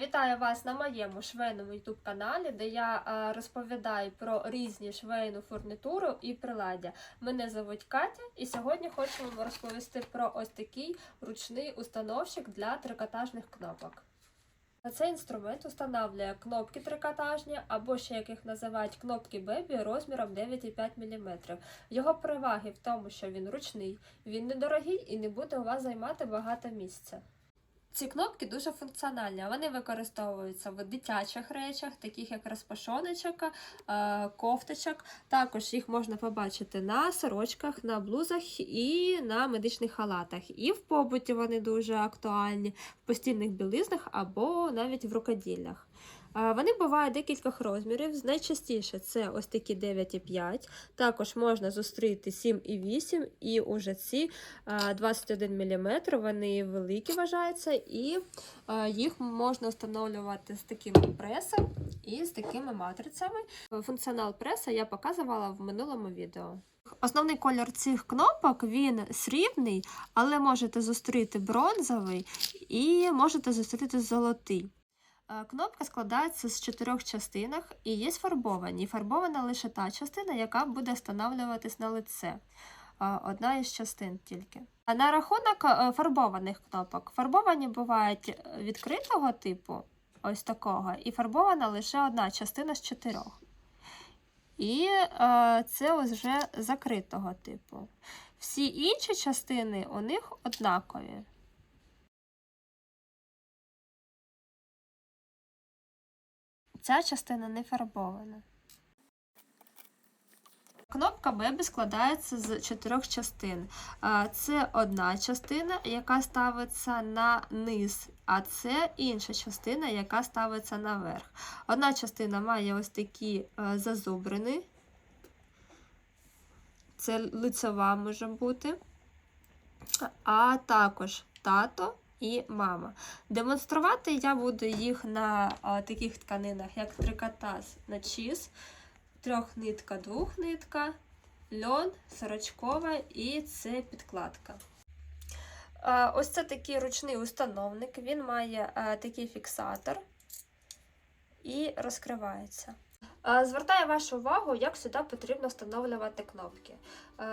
Вітаю вас на моєму швейному youtube каналі, де я розповідаю про різні швейну фурнітуру і приладдя. Мене звуть Катя, і сьогодні хочу вам розповісти про ось такий ручний установщик для трикотажних кнопок. Цей інструмент встановлює кнопки трикотажні, або ще як їх називають кнопки бебі розміром 9,5 мм. Його переваги в тому, що він ручний, він недорогий і не буде у вас займати багато місця. Ці кнопки дуже функціональні. Вони використовуються в дитячих речах, таких як розпашоночок, е, кофточок. Також їх можна побачити на сорочках, на блузах і на медичних халатах. І в побуті вони дуже актуальні, в постільних білизнах або навіть в рукоділлях. Вони бувають декількох розмірів. Найчастіше це ось такі 9,5. Також можна зустріти 7,8 і уже ці е, 21 мм. Вони великі вважаються, і їх можна встановлювати з таким пресом і з такими матрицями. Функціонал преса я показувала в минулому відео. Основний колір цих кнопок він срібний, але можете зустріти бронзовий і можете зустріти золотий. Е, Кнопка складається з чотирьох частинок і є фарбовані. Фарбована лише та частина, яка буде встановлюватись на лице. Е, Одна із частин тільки. А на рахунок е, фарбованих кнопок. Фарбовані бувають відкритого типу, ось такого, і фарбована лише одна частина з чотирьох. І е, це ось вже закритого типу. Всі інші частини у них однакові. Ця частина не фарбована. Кнопка Бебі складається з чотирьох частин. Це одна частина, яка ставиться на низ, а це інша частина, яка ставиться наверх. Одна частина має ось такі зазубрини. Це лицева може бути. А також тато і мама. Демонструвати я буду їх на а, таких тканинах, як трикотаж на чіз, трьохнитка, двохнитка, льон, сорочкова і це підкладка. А, ось це такий ручний установник, він має а, такий фіксатор і розкривається. Звертаю вашу увагу, як сюди потрібно встановлювати кнопки.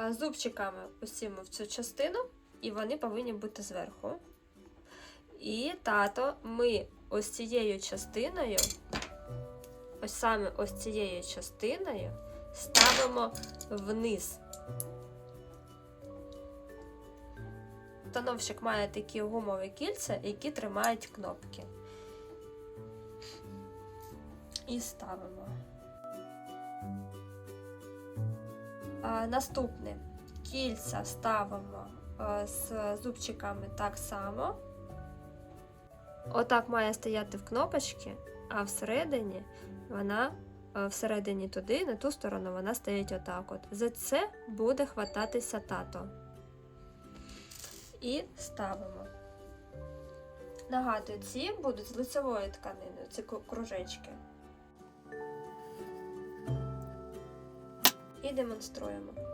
Зубчиками усімо в цю частину, і вони повинні бути зверху. І тато ми ось цією частиною, ось саме ось цією частиною ставимо вниз. Установщик має такі гумові кільця, які тримають кнопки. І ставимо. А, наступне кільця ставимо з зубчиками так само. Отак має стояти в кнопочці, а всередині вона е, всередині туди, на ту сторону, вона стоїть отак. от. За це буде хвататися тато. І ставимо. Нагадую, ці будуть з лицевої тканини, ці кружечки. І демонструємо.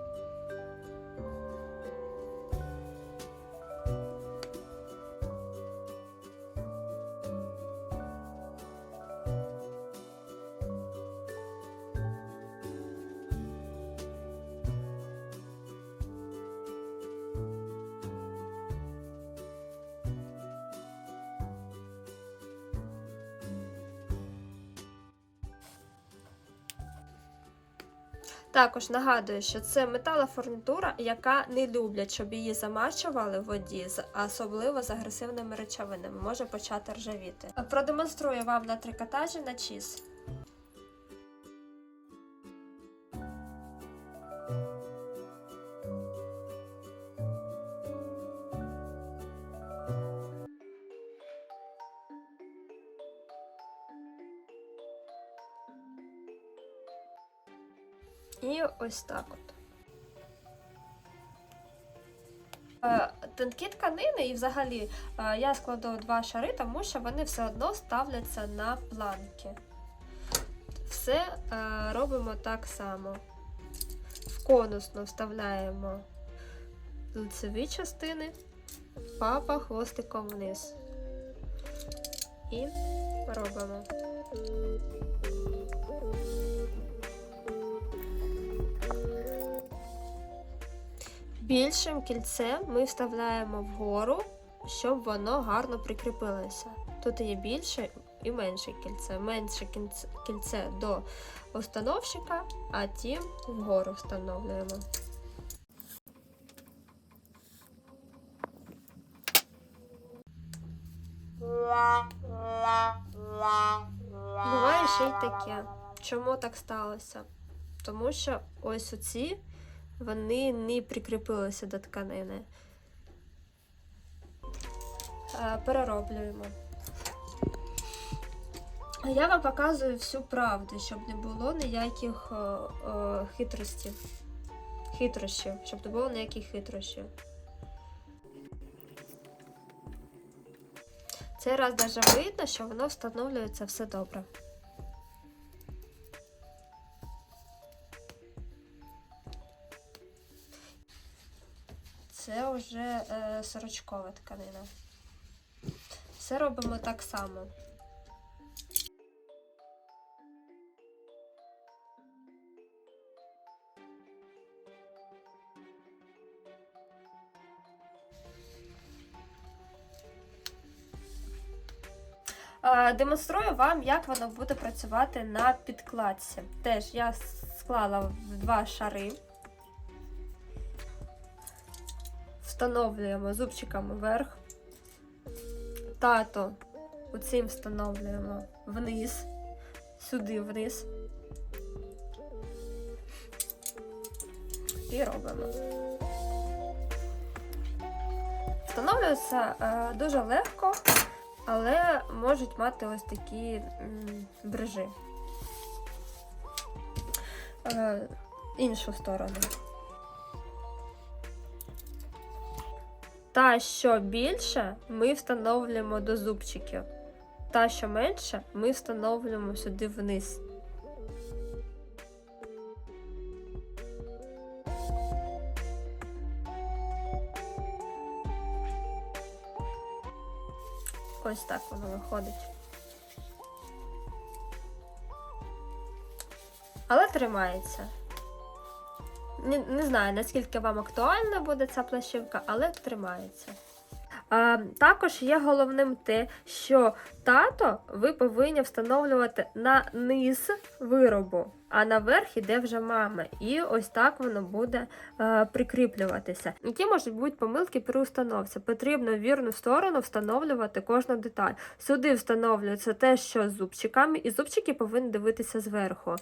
Також нагадую, що це металофурнітура, яка не люблять, щоб її замачували в воді, особливо з агресивними речовинами, може почати ржавіти. Продемонструю вам на трикотажі на чіз. Ось так от. Е, Тонкі тканини і взагалі е, я складу два шари, тому що вони все одно ставляться на планки. Все е, робимо так само. В конусно вставляємо лицеві частини, папа хвостиком вниз. і робимо. Більшим кільцем ми вставляємо вгору, щоб воно гарно прикріпилося. Тут є більше і менше кільце. Менше кільце, до установщика, а ті вгору встановлюємо. Буває ще й таке. Чому так сталося? Тому що ось оці вони не прикріпилися до тканини. Е, Перероблюємо. Я вам показую всю правду, щоб не було ніяких е, е, хитростей. Хитрощів, щоб не було ніяких хитрощів. Цей раз навіть видно, що воно встановлюється все добре. Це вже е, сорочкова тканина. Все робимо так само. Демонструю вам, як воно буде працювати на підкладці. Теж я склала в два шари. Встановлюємо зубчиками вверх. Тато оцим встановлюємо вниз, сюди вниз. І робимо. Встановлюється е, дуже легко, але можуть мати ось такі брижи. Е, іншу сторону. Та, що більше, ми встановлюємо до зубчиків. Та, що менше, ми встановлюємо сюди вниз. Ось так воно виходить. Але тримається. Не, не знаю, наскільки вам актуальна буде ця плащівка, але тримається. А, також є головним те, що тато ви повинні встановлювати на низ виробу, а наверх іде вже мама. І ось так воно буде е, прикріплюватися. Які можуть бути помилки при установці? Потрібно в вірну сторону встановлювати кожну деталь. Сюди встановлюється те, що з зубчиками, і зубчики повинні дивитися зверху.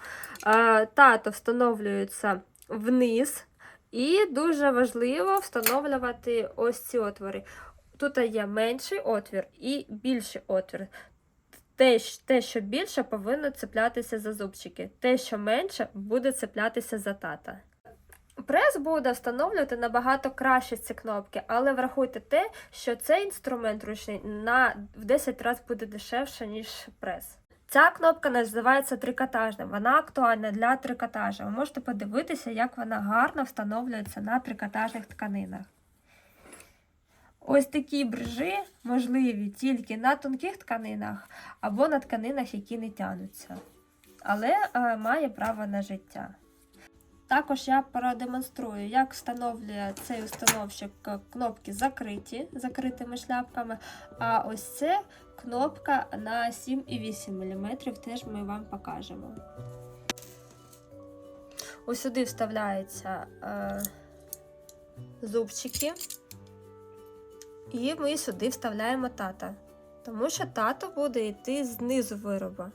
Е, тато встановлюється вниз. І дуже важливо встановлювати ось ці отвори. Тут є менший отвір і більший отвір. Те, те, що більше, повинно цеплятися за зубчики. Те, що менше, буде цеплятися за тата. Прес буде встановлювати набагато краще ці кнопки, але врахуйте те, що цей інструмент ручний на в 10 разів буде дешевше, ніж прес. Ця кнопка називається трикотажна. Вона актуальна для трикотажа. Ви можете подивитися, як вона гарно встановлюється на трикотажних тканинах. Ось такі брижі можливі тільки на тонких тканинах або на тканинах, які не тянуться. Але е, має право на життя. Також я продемонструю, як встановлює цей установщик е, кнопки закриті, закритими шляпками. А ось це кнопка на 7,8 мм, теж ми вам покажемо. Ось сюди вставляються е, зубчики. І ми сюди вставляємо тата, тому що тато буде йти знизу вироба.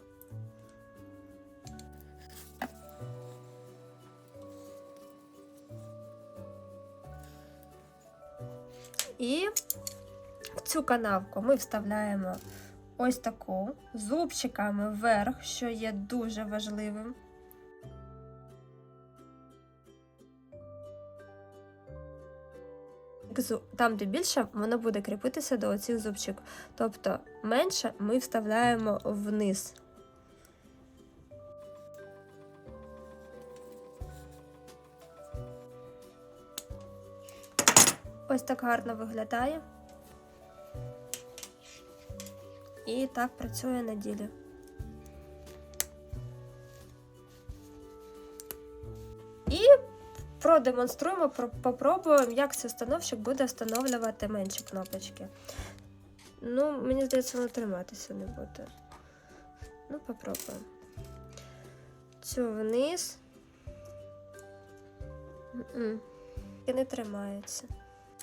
І в цю канавку ми вставляємо ось таку зубчиками вверх, що є дуже важливим. Там, де більше, воно буде кріпитися до оцих зубчиків. Тобто менше ми вставляємо вниз. Ось так гарно виглядає. І так працює на ділі. І продемонструємо, про- попробуємо, як цей установщик буде встановлювати менші кнопочки. Ну, мені здається, воно триматися не буде. Ну, попробуємо. Цю вниз. І не тримається.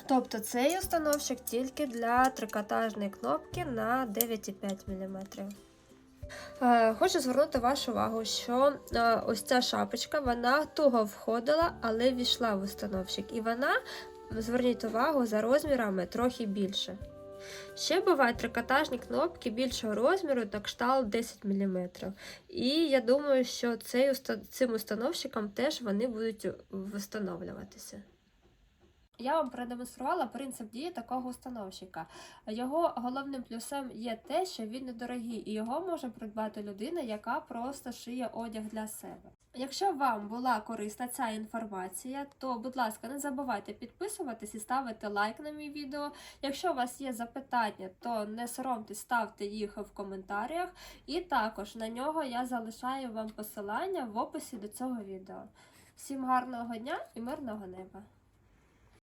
Тобто цей установщик тільки для трикотажної кнопки на 9,5 мм. Е, Хочу звернути вашу увагу, що е, ось ця шапочка вона туго входила, але війшла в установщик. І вона, зверніть увагу, за розмірами трохи більше. Ще бувають трикотажні кнопки більшого розміру, на кшталт 10 мм. І я думаю, що цим установщиком теж вони будуть встановлюватися. Я вам продемонструвала принцип дії такого установщика. Його головним плюсом є те, що він недорогий, і його може придбати людина, яка просто шиє одяг для себе. Якщо вам була корисна ця інформація, то, будь ласка, не забувайте підписуватись і ставити лайк на мій відео. Якщо у вас є запитання, то не соромтесь, ставте їх в коментарях. І також на нього я залишаю вам посилання в описі до цього відео. Всім гарного дня і мирного неба!